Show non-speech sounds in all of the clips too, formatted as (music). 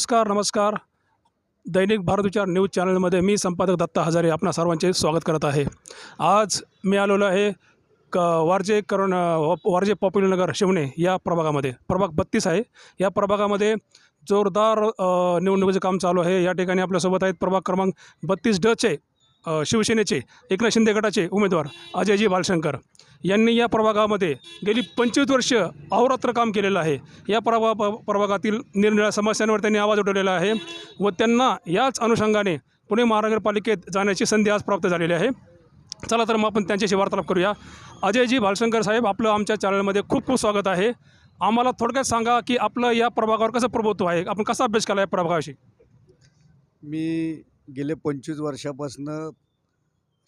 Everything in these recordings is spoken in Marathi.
नमस्कार नमस्कार. दैनिक भारत विचार न्यूज चॅनलमध्ये मी संपादक दत्ता हजारे आपणा सर्वांचे स्वागत करत आहे. आज मी आलेलो आहे क वारजे करण वारजे पॉप्युलर नगर शिवणे या प्रभागामध्ये. प्रभाग बत्तीस आहे. या प्रभागामध्ये जोरदार निवडणुकीचं काम चालू आहे. या ठिकाणी आपल्यासोबत आहेत प्रभाग क्रमांक बत्तीस डचे शिवसेनेचे एकनाथ शिंदे गटाचे उमेदवार अजयजी बालशंकर यांनी या प्रभागामध्ये गेली पंचवीस वर्ष अहोरात्र काम केलेलं आहे. या प्रभा प- प्रभागातील निरनिळ्या समस्यांवर त्यांनी आवाज उठवलेला आहे व त्यांना याच अनुषंगाने पुणे महानगरपालिकेत जाण्याची संधी आज प्राप्त झालेली आहे. चला तर मग आपण त्यांच्याशी वार्तालाप करूया. अजयजी भालशंकर साहेब आपलं आमच्या चॅनलमध्ये खूप खूप स्वागत आहे. आम्हाला थोडक्यात सांगा की आपलं या प्रभागावर कसं प्रभुत्व आहे? आपण कसा अभ्यास केला या प्रभागाविषयी? मी गेले पंचवीस वर्षापासनं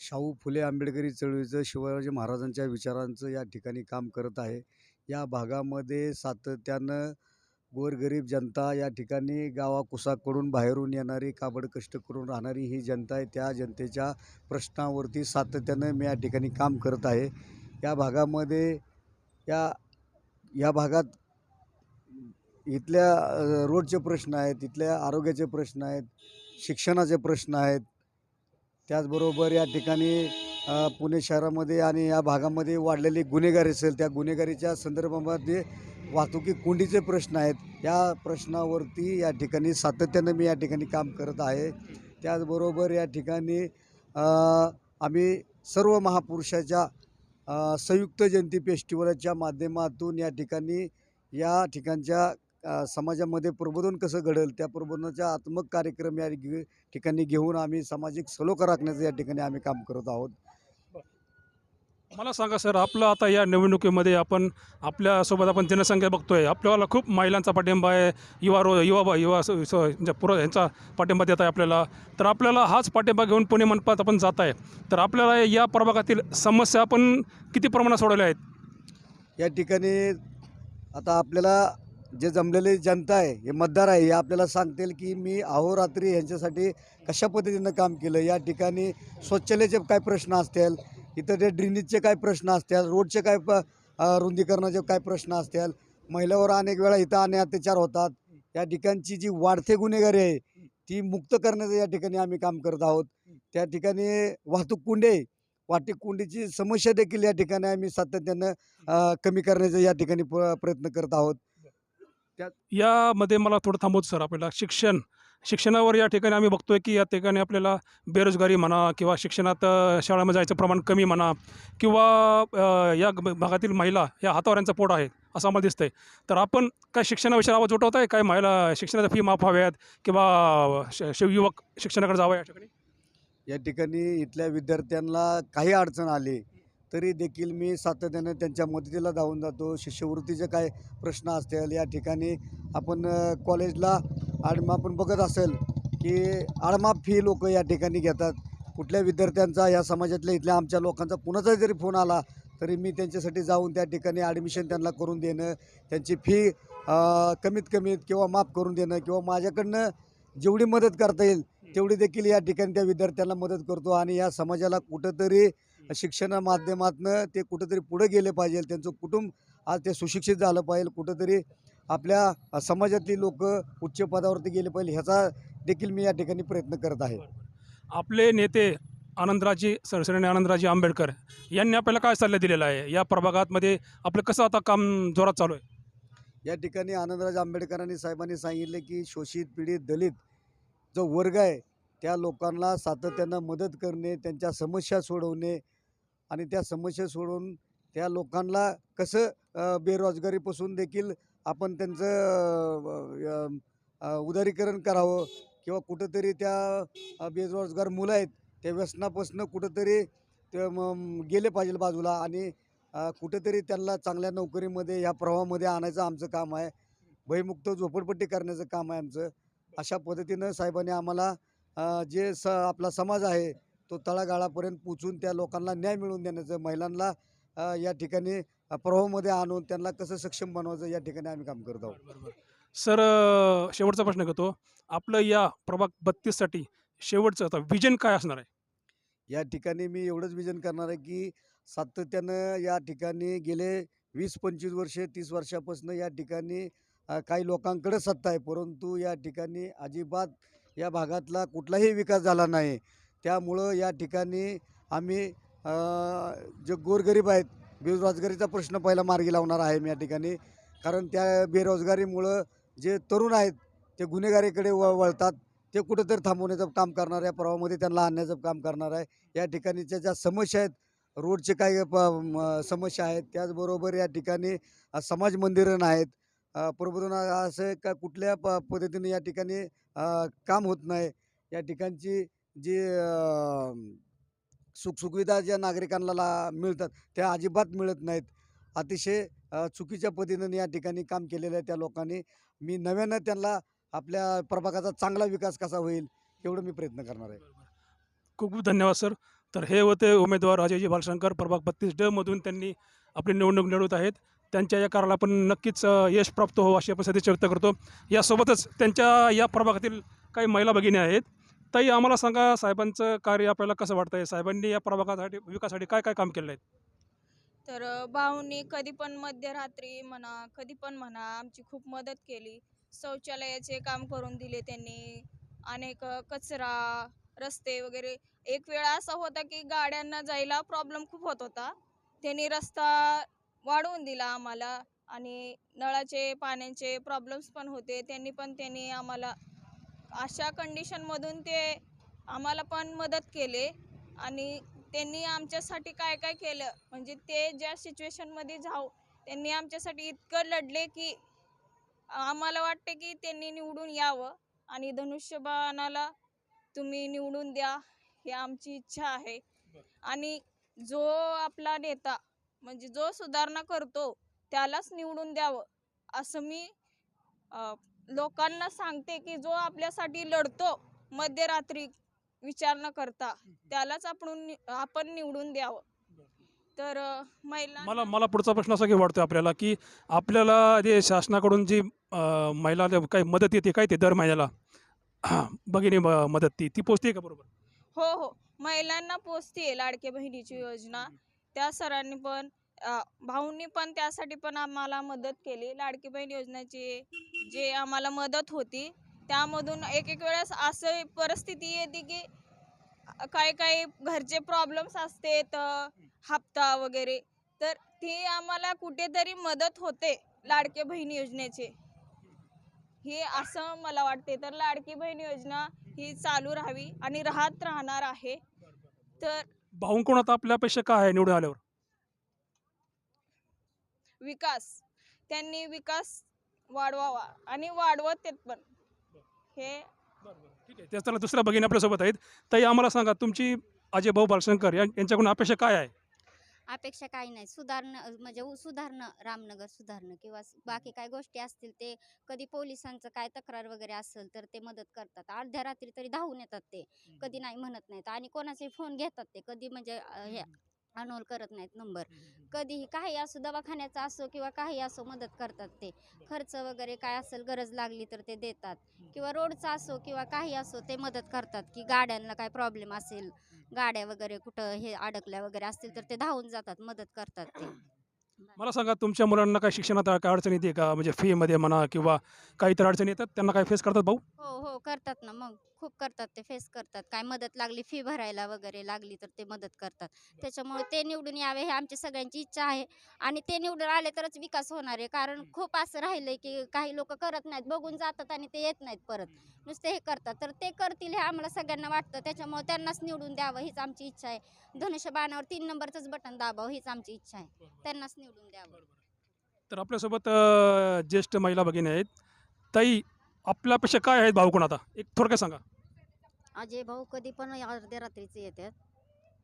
शाहू फुले आंबेडकरी चळवळीचं शिवाजी महाराजांच्या विचारांचं या ठिकाणी काम करत आहे. या भागामध्ये सातत्यानं गोरगरीब जनता या ठिकाणी गावाकुसाकडून बाहेरून येणारी काबड कष्ट करून राहणारी ही जनता आहे. त्या जनतेच्या प्रश्नावरती सातत्यानं मी या ठिकाणी काम करत आहे. या भागामध्ये या या भागात इथल्या रोडचे प्रश्न आहेत इथल्या आरोग्याचे प्रश्न आहेत शिक्षणाचे प्रश्न आहेत. त्याचबरोबर या ठिकाणी पुणे शहरामध्ये आणि या भागामध्ये वाढलेली गुन्हेगारी असेल त्या गुन्हेगारीच्या संदर्भामध्ये वाहतुकी कोंडीचे प्रश्न आहेत. या प्रश्नावरती या ठिकाणी सातत्यानं मी या ठिकाणी काम करत आहे. त्याचबरोबर या ठिकाणी आम्ही सर्व महापुरुषाच्या संयुक्त जयंती फेस्टिवलच्या माध्यमातून या ठिकाणी या ठिकाणच्या समाजामध्ये प्रबोधन कसं घडेल त्या प्रबोधनाचा आत्मक कार्यक्रम या ठिकाणी घेऊन आम्ही सामाजिक सलोखा राखण्याचं या ठिकाणी आम्ही काम करत आहोत. मला सांगा सर आपलं आता या निवडणुकीमध्ये आपण आपल्यासोबत आपण जनसंख्या बघतोय. आपल्याला खूप महिलांचा पाठिंबा आहे युवा रो युवा ब- युवा म्हणजे पुरं यांचा पाठिंबा देत आहे आपल्याला. तर आपल्याला हाच पाठिंबा घेऊन पुणे मनपात आपण जात आहे. तर आपल्याला या प्रभागातील समस्या आपण किती प्रमाणात सोडवल्या आहेत? या ठिकाणी आता आपल्याला जे जमलेली जनता आहे हे मतदार आहे हे आपल्याला सांगतील की मी अहोरात्री यांच्यासाठी कशा पद्धतीनं काम केलं? या ठिकाणी स्वच्छतेचे काय प्रश्न असतील इतर ते ड्रेनेजचे काय प्रश्न असतील रोडचे काय प रुंदीकरणाचे काय प्रश्न असतील महिलावर अनेक वेळा इथं अने अत्याचार होतात. या ठिकाणची जी वाढते गुन्हेगारी आहे ती मुक्त करण्याचं या ठिकाणी आम्ही काम करत आहोत. त्या ठिकाणी वाहतूक कुंडे वाहतूक कुंडीची समस्या देखील या ठिकाणी आम्ही सातत्यानं कमी करण्याचा या ठिकाणी प्रयत्न करत आहोत. यामध्ये मला थोडं थांबवतो सर आपल्याला. शिक्षण शिक्षणावर या ठिकाणी आम्ही बघतोय की या ठिकाणी आपल्याला बेरोजगारी म्हणा किंवा शिक्षणात शाळेमध्ये जायचं प्रमाण कमी म्हणा किंवा या भागातील महिला या हातावर यांचं पोट आहे असं आम्हाला दिसतंय. तर आपण काय शिक्षणाविषयी आवाज उठवत आहे काय महिला शिक्षणाच्या फी माफ व्हाव्यात किंवा श- शिवयुवक शिक्षणाकडे जावं या ठिकाणी? या ठिकाणी इथल्या विद्यार्थ्यांना काही अडचण आली तरी देखील मी सातत्यानं त्यांच्या मदतीला धावून जातो. शिष्यवृत्तीचे काय प्रश्न असतील या ठिकाणी आपण कॉलेजला आणि आपण बघत असेल की आडमाप फी लोक या ठिकाणी घेतात. कुठल्या विद्यार्थ्यांचा या समाजातल्या इथल्या आमच्या लोकांचा कुणाचा जरी फोन आला तरी मी त्यांच्यासाठी जाऊन त्या ठिकाणी ॲडमिशन त्यांना करून देणं त्यांची फी कमीत कमीत किंवा माफ करून देणं किंवा माझ्याकडनं जेवढी मदत करता येईल तेवढी देखील या ठिकाणी त्या विद्यार्थ्यांना मदत करतो. आणि या समाजाला कुठंतरी शिक्षणा माध्यमातनं ते कुठंतरी पुढे गेले पाहिजे त्यांचं कुटुंब आज ते सुशिक्षित झालं पाहिजे कुठंतरी आपल्या समाजातली लोक उच्च पदावरती गेले पाहिजे ह्याचा देखील मी या ठिकाणी प्रयत्न करत आहे. आपले नेते आनंदराजी सरसरणे आनंदराजी आंबेडकर यांनी आपल्याला काय सल्ला दिलेला आहे? या प्रभागामध्ये आपलं कसं आता काम जोरात चालू आहे? या ठिकाणी आनंदराज आंबेडकरांनी साहेबांनी सांगितले की शोषित पीडित दलित जो वर्ग आहे त्या लोकांना सातत्यानं मदत करणे त्यांच्या समस्या सोडवणे आणि त्या समस्या सोडवून त्या लोकांना कसं बेरोजगारीपासून देखील आपण त्यांचं उदारीकरण करावं किंवा कुठंतरी त्या बेरोजगार मुलं आहेत त्या व्यसनापासून कुठंतरी ते मग गेले पाहिजे बाजूला आणि कुठंतरी कुठेतरी त्यांना चांगल्या नोकरीमध्ये ह्या प्रवाहामध्ये आणायचं आमचं काम आहे. भयमुक्त झोपडपट्टी करण्याचं काम आहे आमचं. अशा पद्धतीनं साहेबांनी आम्हाला जे स आपला समाज आहे तो तळागाळापर्यंत पोचून त्या लोकांना न्याय मिळवून देण्याचं महिलांना या ठिकाणी प्रवाहामध्ये आणून त्यांना कसं सक्षम बनवायचं या ठिकाणी आम्ही काम करत आहोत. सर शेवटचा प्रश्न घेतो. आपलं या प्रभाग बत्तीससाठी शेवटचं आता विजन काय असणार आहे? या ठिकाणी मी एवढंच विजन करणार आहे की सातत्यानं या ठिकाणी गेले वीस पंचवीस वर्षे तीस वर्षापासून या ठिकाणी काही लोकांकडे सत्ता आहे. परंतु या ठिकाणी अजिबात या भागातला कुठलाही विकास झाला नाही. त्यामुळं या ठिकाणी आम्ही जे गोरगरीब आहेत बेरोजगारीचा प्रश्न पहिला मार्गी लावणार आहे मी या ठिकाणी. कारण त्या बेरोजगारीमुळं जे तरुण आहेत ते गुन्हेगारीकडे व वळतात. ते कुठंतरी थांबवण्याचं काम करणार आहे प्रवाहामध्ये त्यांना आणण्याचं काम करणार आहे. या ठिकाणीच्या ज्या समस्या आहेत रोडचे काही प समस्या आहेत त्याचबरोबर या ठिकाणी समाज मंदिरं नाहीत. अ, प्रबोधन असं का कुठल्या प पद्धतीने या ठिकाणी काम होत नाही. या ठिकाणची जे सुखसुविधा ज्या नागरिकांना ला मिळतात त्या अजिबात मिळत नाहीत. अतिशय चुकीच्या पद्धतीनं या ठिकाणी काम केलेलं आहे त्या लोकांनी. मी नव्यानं त्यांना आपल्या प्रभागाचा चांगला विकास कसा होईल एवढं मी प्रयत्न करणार आहे. खूप खूप धन्यवाद सर. तर हे होते उमेदवार अजयजी बालशंकर प्रभाग बत्तीस ड मधून त्यांनी आपली निवडणूक लढवत आहेत. त्यांच्या या कार्याला आपण नक्कीच यश प्राप्त हो अशी आपण सदिच्छा व्यक्त करतो. यासोबतच त्यांच्या या प्रभागातील काही महिला भगिनी आहेत. ताई आम्हाला सांगा साहेबांचं कार्य आपल्याला कसं वाटतं आहे साहेबांनी या प्रभागासाठी विकासासाठी काय काय काम केलं आहे तर भाऊंनी भाऊनी कधी पण मध्यरात्री म्हणा कधी पण म्हणा आमची खूप मदत केली. शौचालयाचे काम करून दिले त्यांनी. अनेक कचरा रस्ते वगैरे. एक वेळा असा होता की गाड्यांना जायला प्रॉब्लेम खूप होत होता. त्यांनी रस्ता वाढवून दिला आम्हाला आणि नळाचे पाण्याचे प्रॉब्लेम्स पण होते. त्यांनी पण त्यांनी आम्हाला अशा कंडिशनमधून ते आम्हाला पण मदत केले आणि त्यांनी आमच्यासाठी काय काय केलं. म्हणजे ते ज्या सिच्युएशनमध्ये जाऊ त्यांनी आमच्यासाठी इतकं लढले की आम्हाला वाटते की त्यांनी निवडून यावं आणि धनुष्यबाणाला तुम्ही निवडून द्या ही आमची इच्छा आहे. आणि जो आपला नेता म्हणजे जो सुधारणा करतो त्यालाच निवडून द्यावं असं मी लोकांना सांगते की जो आपल्यासाठी लढतो मध्यरात्री विचार न करता त्यालाच आपण आपण निवडून द्यावं. तर महिला मला मला पुढचा प्रश्न असा की वाटतो आपल्याला की आपल्याला जे शासनाकडून जी अ, महिलाला काही मदत येते काय ते दर महिन्याला? (clears throat) भगिनी म- मदत ती ती पोचते का बरोबर? हो हो. महिलांना पोचते लाडके बहिणीची योजना. त्या सरांनी पण अ, भाऊंनी पण त्यासाठी पण आम्हाला मदत केली. लाडकी बहीण योजनेची जे आम्हाला मदत होती त्यामधून एक एक वेळेस असं परिस्थिती येते की काही काही घरचे प्रॉब्लेम्स असते तर हप्ता वगैरे. तर ती आम्हाला कुठेतरी मदत होते लाडके बहीण योजनेचे. हे असं मला वाटते. तर लाडकी बहीण योजना ही चालू राहावी आणि राहत राहणार आहे. तर भाऊंकडून आता आपल्या अपेक्षा काय आहे निवडून आल्यावर? विकास. त्यांनी विकास वाढवावा आणि वाढवत आहेत पण. हे ठीक आहे. त्याच त्याला दुसऱ्या भगिनी आपल्यासोबत आहेत. ताई आम्हाला सांगा तुमची अजय भाऊ बालशंकर यां- यांच्याकडून अपेक्षा काय आहे? अपेक्षा काही नाही. सुधारणं म्हणजे उ- सुधारणं रामनगर सुधारणं किंवा स- बाकी काय गोष्टी असतील ते कधी पोलिसांचं काय तक्रार वगैरे असेल तर ते मदत करतात. अर्ध्या रात्री तरी धावून येतात ते. कधी नाही म्हणत नाहीत आणि कोणाचे फोन घेतात ते. कधी म्हणजे अ, हे अनोल करत नाहीत नंबर. कधीही काही असो दवाखान्याचं असो किंवा काही असो मदत करतात ते. खर्च वगैरे काय असेल गरज लागली तर ते देतात. किंवा रोडचा असो किंवा काही असो ते मदत करतात की गाड्यांना काय प्रॉब्लेम असेल गाड्या वगैरे कुठं हे अडकल्या वगैरे असतील तर ते धावून जातात मदत करतात ते. (clears throat) मला सांगा तुमच्या मुलांना काय शिक्षणात काय अडचण येते का? म्हणजे फीमध्ये म्हणा किंवा काही तर अडचणी येतात त्यांना काय फेस करतात भाऊ? हो हो करतात ना मग. खूप करतात ते फेस करतात. काय मदत लागली फी भरायला वगैरे लागली तर ते मदत करतात. त्याच्यामुळे ते निवडून यावे हे आमची सगळ्यांची इच्छा आहे. आणि ते निवडून आले तरच विकास होणार आहे. कारण खूप असं राहिलंय की काही लोक करत नाहीत बघून जातात आणि ते येत नाहीत परत. नुसते हे करतात. तर ते करतील हे आम्हाला सगळ्यांना वाटतं. त्याच्यामुळे त्यांनाच निवडून द्यावं हीच आमची इच्छा आहे. धनुष्यबाणावर तीन नंबरचंच बटन दाबावं हीच आमची इच्छा आहे. त्यांनाच निवडून द्यावं. तर आपल्यासोबत ज्येष्ठ महिला भगिनी आहेत. ताई आपल्यापेक्षा काय आहेत भाऊ कोण आता? एक थोडक्यात सांगा. अजय भाऊ कधी पण अर्ध्या रात्रीचे येतात.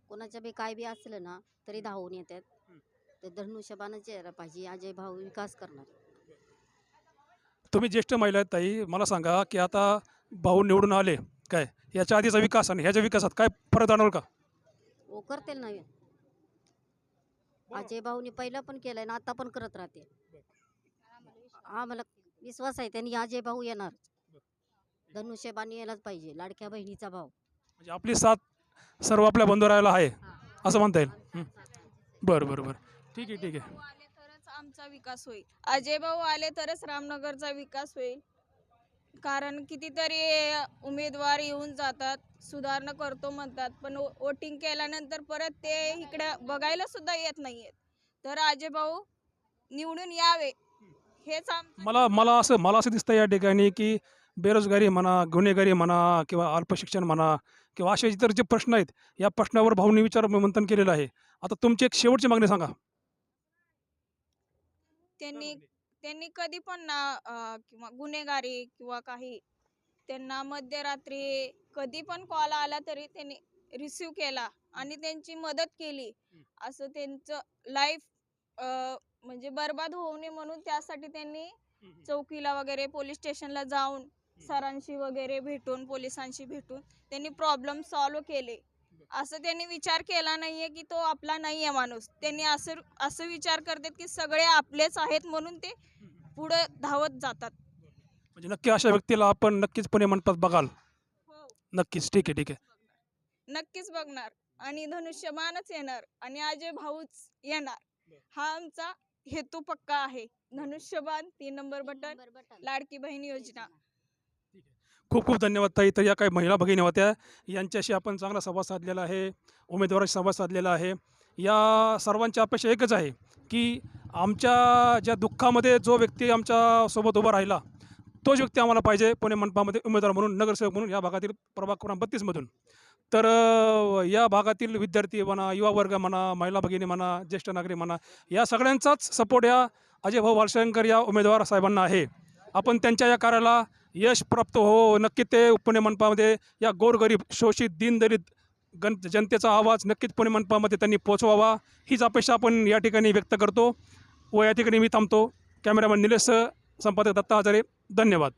कोणाच्या बी काय बी असलं ना तरी धावून येतात. तर धनुष्यबाणच यायला पाहिजे. अजय भाऊ विकास करणार. तुम्ही ज्येष्ठ महिला आहेत ताई मला सांगा की आता भाऊ निवडून आले काय? याच्या आधीचा विकास आणि ह्याच्या विकासात काय फरक जाणवल का? हो करतील ना. अजय भाऊनी पहिलं पण केलंय ना आता पण करत राहते. आम्हाला विश्वास आहे त्यांनी अजय भाऊ येणार. धनुष्यबाण यायलाच पाहिजे लाडक्या बहिणीचा भाऊ. म्हणजे आपली साथ सर्व आपल्या बंधू राहायला आहे असं म्हणता येईल. हं. बरं बरं बरं. ठीक आहे ठीक आहे. भाऊ आले तरच आमचा विकास होईल. अजय भाऊ आले तरच रामनगरचा विकास होईल. कारण कितीतरी उमेदवार येऊन जातात सुधारणा करतो म्हणतात पण वोटिंग केल्यानंतर परत ते इकडे बघायला सुद्धा येत नाहीयेत. तर अजय भाऊ निवडून यावे. हेच आमचं मला मला असं मला असं दिसतं या ठिकाणी की बेरोजगारी म्हणा गुन्हेगारी म्हणा किंवा अल्पशिक्षण म्हणा किंवा असे इतर जे प्रश्न आहेत या प्रश्नावर भाऊनी विचार मंथन केलेलं आहे. आता तुमची एक शेवटची मागणी सांगा. त्यांनी त्यांनी कधी पण ना अं, किंवा गुन्हेगारी किंवा काही त्यांना मध्यरात्री कधी पण कॉल आला तरी त्यांनी रिसिव्ह केला आणि त्यांची मदत केली असं त्यांचं लाईफ म्हणजे बर्बाद होऊ नये म्हणून त्यासाठी त्यांनी चौकीला वगैरे पोलीस स्टेशनला जाऊन सरांशी वगैरे भेटून पोलिसांशी भेटून त्यांनी प्रॉब्लेम सॉल्व्ह केले. असं त्यांनी विचार केला नाहीये की तो आपला नाही आहे माणूस. त्यांनी असं असं विचार करतात की सगळे आपलेच आहेत म्हणून ते पुढे धावत जातात. म्हणजे नक्की अशा व्यक्तीला आपण नक्कीच पुणे मंडपात बघाल. हो. नक्कीच. ठीक आहे ठीक आहे. नक्कीच बघणार. आणि धनुष्यबाणच येणार आणि अजय भाऊच येणार. हा आमचा हेतू पक्का आहे. धनुष्यबाण तीन नंबर बटन नंबर बटन. लाडकी बहीण योजना. खूप खूप धन्यवाद ताई. तर या काही महिला भगिनी होत्या. यांच्याशी आपण चांगला संवाद साधलेला आहे. उमेदवाराशी संवाद साधलेला आहे. या सर्वांची अपेक्षा एकच आहे की आमच्या ज्या दुःखामध्ये जो व्यक्ती आमच्यासोबत उभा राहिला तोच व्यक्ती आम्हाला पाहिजे पुणे मंडपामध्ये उमेदवार म्हणून नगरसेवक म्हणून या भागातील प्रभाग क्रमांक बत्तीसमधून तर या भागातील विद्यार्थी म्हणा युवा वर्ग म्हणा महिला भगिनी म्हणा ज्येष्ठ नागरिक म्हणा या सगळ्यांचाच सपोर्ट या अजय भाऊ वालशंकर या उमेदवार साहेबांना आहे. आपण त्यांच्या या कार्याला यश प्राप्त हो नक्की ते पुणे मंडपामध्ये या गोरगरीब शोषित दिनदरीत गण जनतेचा आवाज नक्कीच पुणे मंडपामध्ये त्यांनी पोचवावा. हीच अपेक्षा आपण या ठिकाणी व्यक्त करतो. व या ठिकाणी मी थांबतो. कॅमेरामॅन निलेश संपादक दत्ता हजारे. धन्यवाद.